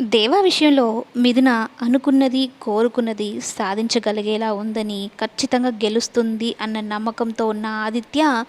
దేవా విషయంలో మిథున అనుకున్నది కోరుకున్నది సాధించగలిగేలా ఉందని ఖచ్చితంగా గెలుస్తుంది అన్న నమ్మకంతో ఉన్న ఆదిత్య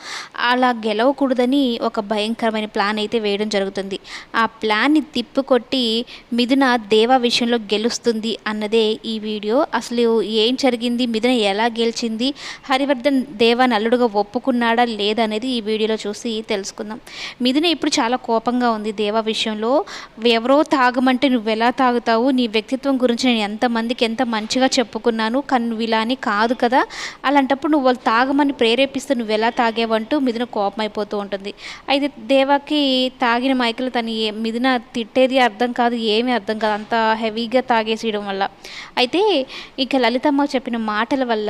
అలా గెలవకూడదని ఒక భయంకరమైన ప్లాన్ అయితే వేయడం జరుగుతుంది. ఆ ప్లాన్ని తిప్పుకొట్టి మిథున దేవా విషయంలో గెలుస్తుంది అన్నదే ఈ వీడియో. అసలు ఏం జరిగింది? మిథున ఎలా గెలిచింది? హరివర్ధన్ దేవా నల్లుడుగా ఒప్పుకున్నాడా లేదా అనేది ఈ వీడియోలో చూసి తెలుసుకుందాం. మిథున ఇప్పుడు చాలా కోపంగా ఉంది దేవా విషయంలో. ఎవరో తాగమంటే నువ్వు ఎలా తాగుతావు? నీ వ్యక్తిత్వం గురించి నేను ఎంతమందికి ఎంత మంచిగా చెప్పుకున్నాను? కానీ నువ్వు ఇలా అని కాదు కదా? అలాంటప్పుడు నువ్వు వాళ్ళు తాగమని ప్రేరేపిస్తే నువ్వు ఎలా తాగేవంటూ మిథున కోపం అయిపోతూ ఉంటుంది. అయితే దేవాకి తాగిన మైకలు తను ఏ మిథున తిట్టేది అర్థం కాదు ఏమీ అర్థం కాదు. అంత హెవీగా తాగేసేయడం వల్ల. అయితే ఇక లలితమ్మ చెప్పిన మాటల వల్ల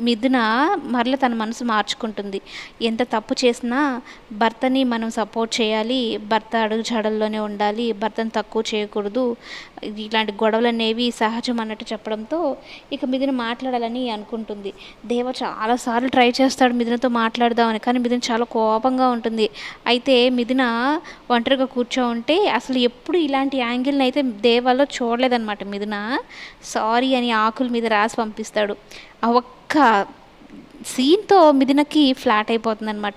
మిథున మరల తన మనసు మార్చుకుంటుంది. ఎంత తప్పు చేసినా భర్తని మనం సపోర్ట్ చేయాలి. భర్త అడుగు జాడల్లోనే ఉండాలి. భర్తను తక్కువ చేయకూడదు. ఇలాంటి గొడవలు అనేవి సహజం అన్నట్టు చెప్పడంతో ఇక మిథున మాట్లాడాలని అనుకుంటుంది. దేవ చాలాసార్లు ట్రై చేస్తాడు మిథునతో మాట్లాడదామని కానీ మిథున చాలా కోపంగా ఉంటుంది. అయితే మిథున ఒంటరిగా కూర్చో ఉంటే అసలు ఎప్పుడు ఇలాంటి యాంగిల్ని అయితే దేవాలో చూడలేదన్నమాట. మిథున సారీ అని ఆకుల మీద రాసి పంపిస్తాడు. ఒక్క సీన్తో మిథునకి ఫ్లాట్ అయిపోతుంది అనమాట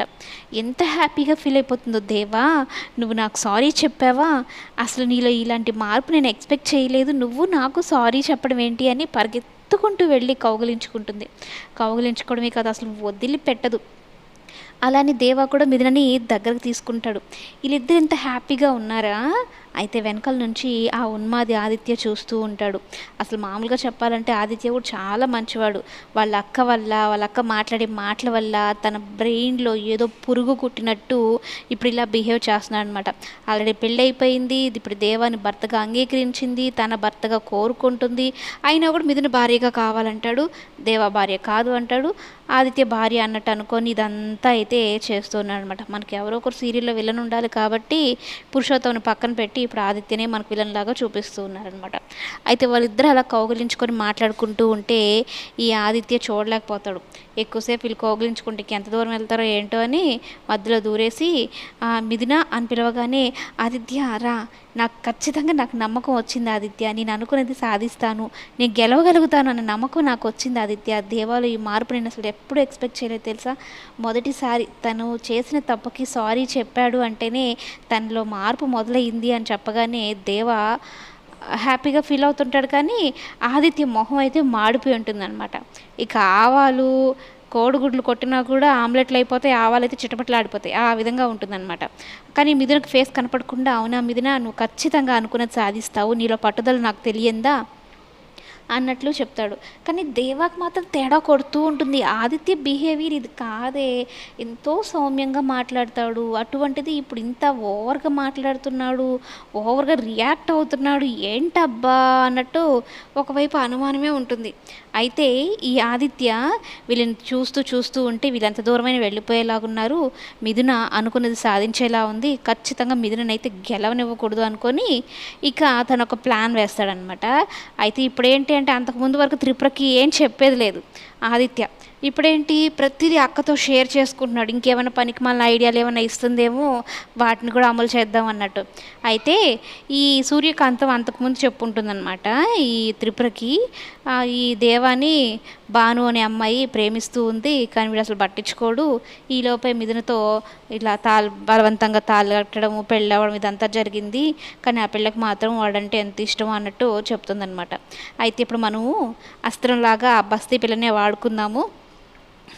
ఎంత హ్యాపీగా ఫీల్ అయిపోతుందో దేవా నువ్వు నాకు సారీ చెప్పావా? అసలు నీలో ఇలాంటి మార్పు నేను ఎక్స్పెక్ట్ చేయలేదు. నువ్వు నాకు సారీ చెప్పడం ఏంటి అని పరిగెత్తుకుంటూ వెళ్ళి కౌగులించుకుంటుంది. కౌగులించుకోవడమే కాదు అసలు వదిలిపెట్టదు. అలానే దేవా కూడా మిథునని దగ్గరకు తీసుకుంటాడు. వీళ్ళిద్దరు ఎంత హ్యాపీగా ఉన్నారా? అయితే వెనకాల నుంచి ఆ ఉన్మాది ఆదిత్య చూస్తూ ఉంటాడు. అసలు మామూలుగా చెప్పాలంటే ఆదిత్య కూడా చాలా మంచివాడు. వాళ్ళ అక్క వల్ల వాళ్ళ అక్క మాట్లాడే మాటల వల్ల తన బ్రెయిన్లో ఏదో పురుగు కుట్టినట్టు ఇప్పుడు ఇలా బిహేవ్ చేస్తున్నాడు అనమాట ఆల్రెడీ పెళ్ళి అయిపోయింది ఇది ఇప్పుడు దేవాన్ని భర్తగా అంగీకరించింది తన భర్తగా కోరుకుంటుంది. అయినా కూడా మిథున భార్యగా కావాలంటాడు దేవా భార్య కాదు అంటాడు ఆదిత్య భార్య అన్నట్టు అనుకొని ఇదంతా అయితే చేస్తున్నాడు అనమాట మనకి ఎవరో ఒకరు సీరియల్లో విలన్ ఉండాలి కాబట్టి పురుషోత్తమని పక్కన పెట్టి ఇప్పుడు ఆదిత్యనే మనకు విలన్ లాగా చూపిస్తూ ఉన్నారనమాట అయితే వాళ్ళిద్దరు అలా కౌగిలించుకొని మాట్లాడుకుంటూ ఉంటే ఈ ఆదిత్య చూడలేకపోతాడు. ఎక్కువసేపు వీళ్ళు కౌగిలించుకుంటే ఎంత దూరం వెళ్తారో ఏంటో అని మధ్యలో దూరేసి మిథున అని పిలవగానే ఆదిత్య రా నాకు ఖచ్చితంగా నాకు నమ్మకం వచ్చింది ఆదిత్య. నేను అనుకున్నది సాధిస్తాను. నేను గెలవగలుగుతాను అన్న నమ్మకం నాకు వచ్చింది ఆదిత్య. దేవాలు ఈ మార్పు నేను అసలు ఎప్పుడు ఎక్స్పెక్ట్ చేయలేదు తెలుసా? మొదటిసారి తను చేసిన తప్పుకి సారీ చెప్పాడు అంటేనే తనలో మార్పు మొదలైంది అని చెప్పగానే దేవా హ్యాపీగా ఫీల్ అవుతుంటాడు కానీ ఆదిత్య మొహం అయితే మాడిపోయి ఉంటుందన్నమాట. ఇక ఆవాలు కోడిగుడ్లు కొట్టినా కూడా ఆమ్లెట్లు అయిపోతాయి ఆవాలైతే చిటపట్లాడిపోతాయి. ఆ విధంగా ఉంటుందన్నమాట. కానీ మిథునకు ఫేస్ కనపడకుండా అవునా మిథున నువ్వు ఖచ్చితంగా అనుకున్నది సాధిస్తావు. నీలో పట్టుదల నాకు తెలియందా? అన్నట్లు చెప్తాడు. కానీ దేవాకి మాత్రం తేడా కొడుతూ ఉంటుంది. ఆదిత్య బిహేవియర్ ఇది కాదే. ఎంతో సౌమ్యంగా మాట్లాడతాడు. అటువంటిది ఇప్పుడు ఇంత ఓవర్గా మాట్లాడుతున్నాడు. ఓవర్గా రియాక్ట్ అవుతున్నాడు. ఏంటబ్బా అన్నట్టు ఒకవైపు అనుమానమే ఉంటుంది. అయితే ఈ ఆదిత్య వీళ్ళని చూస్తూ చూస్తూ ఉంటే వీళ్ళంత దూరమైన వెళ్ళిపోయేలాగున్నారు మిథున అనుకున్నది సాధించేలా ఉంది. ఖచ్చితంగా మిథుననైతే గెలవనివ్వకూడదు అనుకొని ఇక తను ఒక ప్లాన్ వేస్తాడనమాట అయితే ఇప్పుడేంటి అంటే అంతకుముందు వరకు త్రిపురకి ఏం చెప్పేది లేదు. ఆదిత్య ఇప్పుడేంటి? ప్రతిదీ అక్కతో షేర్ చేసుకుంటున్నాడు. ఇంకేమైనా పనికి మళ్ళీ ఐడియాలు ఏమైనా ఇస్తుందేమో వాటిని కూడా అమలు చేద్దాం అన్నట్టు. అయితే ఈ సూర్యకాంతం అంతకుముందు చెప్పుంటుందన్నమాట. ఈ త్రిపురకి ఈ దేవాని భాను అనే అమ్మాయి ప్రేమిస్తూ ఉంది. కానీ వీడు అసలు పట్టించుకోడు. ఈ లోపే మిథునతో ఇలా తాళ్ బలవంతంగా తాళ్ళు కట్టడము పెళ్ళి అవ్వడం ఇదంతా జరిగింది. కానీ ఆ పిల్లకి మాత్రం వాడంటే ఎంత ఇష్టం అన్నట్టు చెప్తుందనమాట అయితే ఇప్పుడు మనము అస్త్రంలాగా ఆ బస్తీ పిల్లనే వాడుకుందాము.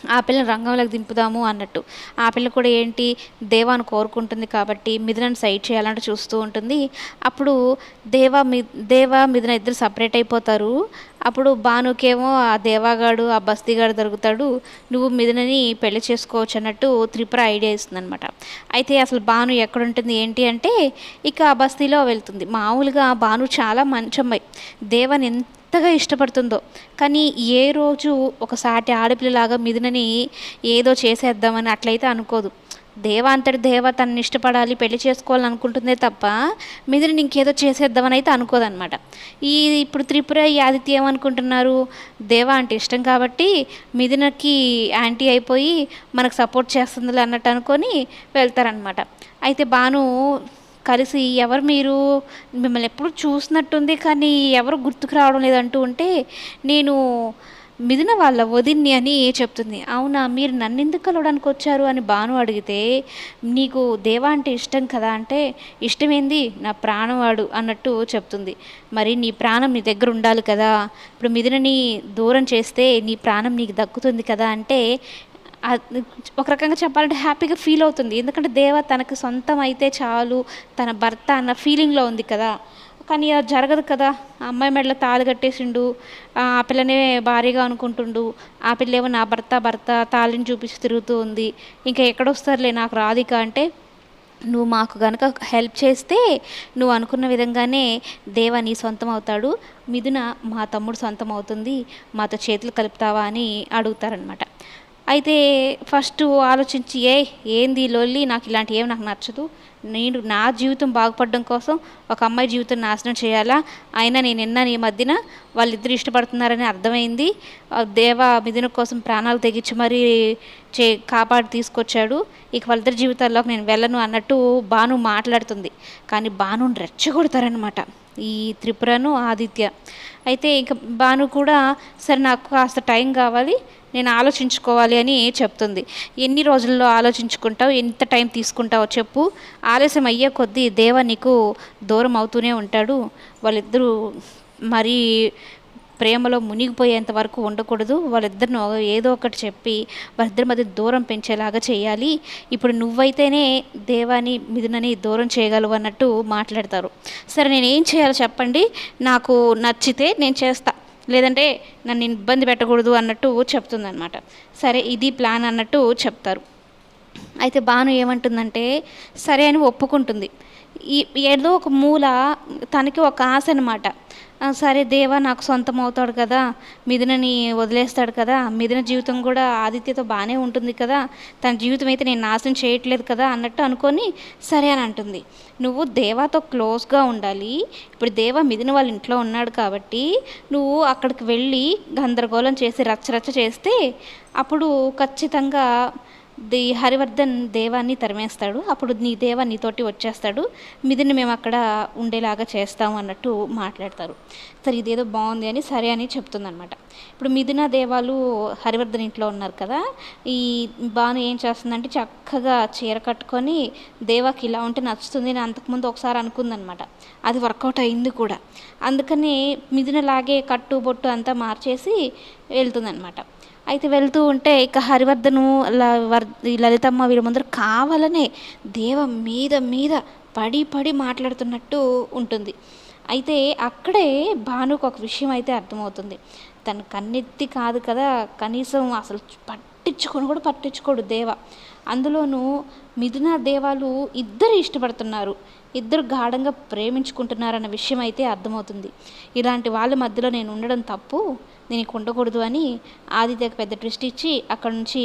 ఆ పిల్లని రంగంలోకి దింపుదాము అన్నట్టు. ఆ పిల్ల కూడా ఏంటి దేవాను కోరుకుంటుంది కాబట్టి మిథునను సైడ్ చేయాలంటే చూస్తూ ఉంటుంది. అప్పుడు దేవా మి దేవా మిథున ఇద్దరు సపరేట్ అయిపోతారు. అప్పుడు భానుకేమో ఆ దేవాగాడు ఆ బస్తీగాడు దొరుకుతాడు. నువ్వు మిథునని పెళ్ళి చేసుకోవచ్చు అన్నట్టు త్రిపుర ఐడియా ఇస్తుంది అనమాట అయితే అసలు భాను ఎక్కడుంటుంది ఏంటి అంటే ఇక ఆ బస్తీలో వెళ్తుంది. మామూలుగా భాను చాలా మంచి అమ్మాయి దేవాని ఎంత ఎంతగా ఇష్టపడుతుందో. కానీ ఏ రోజు ఒకసాటి ఆడపిల్లలాగా మిథునని ఏదో చేసేద్దామని అట్లయితే అనుకోదు. దేవ అంతటి దేవ తనని ఇష్టపడాలి పెళ్ళి చేసుకోవాలని అనుకుంటుందే తప్ప మిథునని ఇంకేదో చేసేద్దామని అయితే అనుకోదన్నమాట. ఈ ఇప్పుడు త్రిపుర ఈ ఆదిత్య ఏమనుకుంటున్నారు? దేవ అంటే ఇష్టం కాబట్టి మిథునకి యాంటీ అయిపోయి మనకు సపోర్ట్ చేస్తుందిలే అన్నట్టు అనుకొని వెళ్తారనమాట అయితే బాను కలిసి ఎవరు మీరు మిమ్మల్ని ఎప్పుడు చూసినట్టుంది కానీ ఎవరు గుర్తుకు రావడం లేదంటూ ఉంటే నేను మిదిన వాళ్ళ వదిన్ని అని చెప్తుంది. అవునా మీరు నన్ను ఎందుకు కలవడానికి వచ్చారు అని భాను అడిగితే నీకు దేవా అంటే ఇష్టం కదా అంటే ఇష్టమేంది? నా ప్రాణవాడు అన్నట్టు చెప్తుంది. మరి నీ ప్రాణం నీ దగ్గర ఉండాలి కదా. ఇప్పుడు మిదినని దూరం చేస్తే నీ ప్రాణం నీకు దక్కుతుంది కదా అంటే ఒక రకంగా చెప్పాలంటే హ్యాపీగా ఫీల్ అవుతుంది. ఎందుకంటే దేవ తనకు సొంతం అయితే చాలు తన భర్త అన్న ఫీలింగ్లో ఉంది కదా. కానీ అది జరగదు కదా. ఆ అమ్మాయి మెడలో తాళి కట్టేసిండు ఆ పిల్లనే భారీగా అనుకుంటుండు ఆ పిల్లేమో నా భర్త భర్త తాళిని చూపించి తిరుగుతూ ఉంది ఇంకా ఎక్కడొస్తారులే నాకు రాధిక అంటే నువ్వు మాకు గనక హెల్ప్ చేస్తే నువ్వు అనుకున్న విధంగానే దేవ నీ సొంతం అవుతాడు మిథున మా తమ్ముడు సొంతం అవుతుంది మాతో చేతులు కలుపుతావా అని అడుగుతారనమాట అయితే ఫస్ట్ ఆలోచించి ఏ ఏంది లొల్లి? నాకు ఇలాంటి ఏమి నాకు నచ్చదు. నేను నా జీవితం బాగుపడడం కోసం ఒక అమ్మాయి జీవితం నాశనం చేయాలా? అయినా నేను విన్నాను ఈ మధ్యన? వాళ్ళిద్దరు ఇష్టపడుతున్నారని అర్థమైంది. దేవ మిథున కోసం ప్రాణాలు తెగించి మరీ చే కాపాడి తీసుకొచ్చాడు. ఇక వాళ్ళిద్దరి జీవితాల్లోకి నేను వెళ్ళను అన్నట్టు బాను మాట్లాడుతుంది. కానీ బాను రెచ్చగొడతారనమాట ఈ త్రిపురను ఆదిత్య. అయితే ఇంకా భాను కూడా సరే నాకు కాస్త టైం కావాలి నేను ఆలోచించుకోవాలి అని చెప్తుంది. ఎన్ని రోజుల్లో ఆలోచించుకుంటావు ఎంత టైం తీసుకుంటావో చెప్పు. ఆలస్యం అయ్యే కొద్దీ దేవ నీకు దూరం అవుతూనే ఉంటాడు. వాళ్ళిద్దరూ మరీ ప్రేమలో మునిగిపోయేంత వరకు ఉండకూడదు. వాళ్ళిద్దరిని ఏదో ఒకటి చెప్పి వాళ్ళిద్దరి మధ్య దూరం పెంచేలాగా చేయాలి. ఇప్పుడు నువ్వైతేనే దేవాని మిథునని దూరం చేయగలవు అన్నట్టు మాట్లాడతారు. సరే నేను ఏం చేయాలో చెప్పండి. నాకు నచ్చితే నేను చేస్తా. లేదంటే నన్ను ఇబ్బంది పెట్టకూడదు అన్నట్టు చెప్తుందనమాట సరే ఇది ప్లాన్ అన్నట్టు చెప్తారు. అయితే భాను ఏమంటుందంటే సరే అని ఒప్పుకుంటుంది. ఈ ఏదో ఒక మూల తనకి ఒక ఆశ అనమాట సరే దేవా నాకు సొంతం అవుతాడు కదా మిథునని వదిలేస్తాడు కదా మిథున జీవితం కూడా ఆదిత్యతో బాగానే ఉంటుంది కదా తన జీవితం అయితే నేను నాశనం చేయట్లేదు కదా అన్నట్టు అనుకొని సరే అని అంటుంది. నువ్వు దేవాతో క్లోజ్గా ఉండాలి ఇప్పుడు దేవ మిథున వాళ్ళ ఇంట్లో ఉన్నాడు కాబట్టి నువ్వు అక్కడికి వెళ్ళి గందరగోళం చేసి రచ్చరచ్చ చేస్తే అప్పుడు ఖచ్చితంగా ది హరివర్ధన్ దేవాన్ని తరిమేస్తాడు. అప్పుడు నీ దేవ నీతోటి వచ్చేస్తాడు. మిదిని మేము అక్కడ ఉండేలాగా చేస్తాము అన్నట్టు మాట్లాడతారు. సరే ఇదేదో బాగుంది అని సరే అని చెప్తుందనమాట ఇప్పుడు మిథున దేవాలు హరివర్ధన్ ఇంట్లో ఉన్నారు కదా. ఈ బాను ఏం చేస్తుందంటే చక్కగా చీర కట్టుకొని దేవాకి ఇలా ఉంటే నచ్చుతుంది అని అంతకుముందు ఒకసారి అనుకుందనమాట అది వర్కౌట్ అయింది కూడా. అందుకని మిథునలాగే కట్టు బొట్టు అంతా మార్చేసి వెళ్తుందనమాట అయితే వెళ్తూ ఉంటే ఇక హరివర్ధను లలితమ్మ వీళ్ళ ముందర కావాలనే దేవ మీద మీద పడి పడి మాట్లాడుతున్నట్టు ఉంటుంది. అయితే అక్కడే భానుకు ఒక విషయం అయితే అర్థమవుతుంది. తను కన్నెత్తి కాదు కదా కనీసం అసలు పట్టించుకొని కూడా పట్టించుకోడు దేవ. అందులోనూ మిథున దేవాలు ఇద్దరు ఇష్టపడుతున్నారు. ఇద్దరు గాఢంగా ప్రేమించుకుంటున్నారన్న విషయం అయితే అర్థమవుతుంది. ఇలాంటి వాళ్ళ మధ్యలో నేను ఉండడం తప్పు. దీనికి ఉండకూడదు అని ఆదిత్యకు పెద్ద ట్విస్ట్ ఇచ్చి అక్కడ నుంచి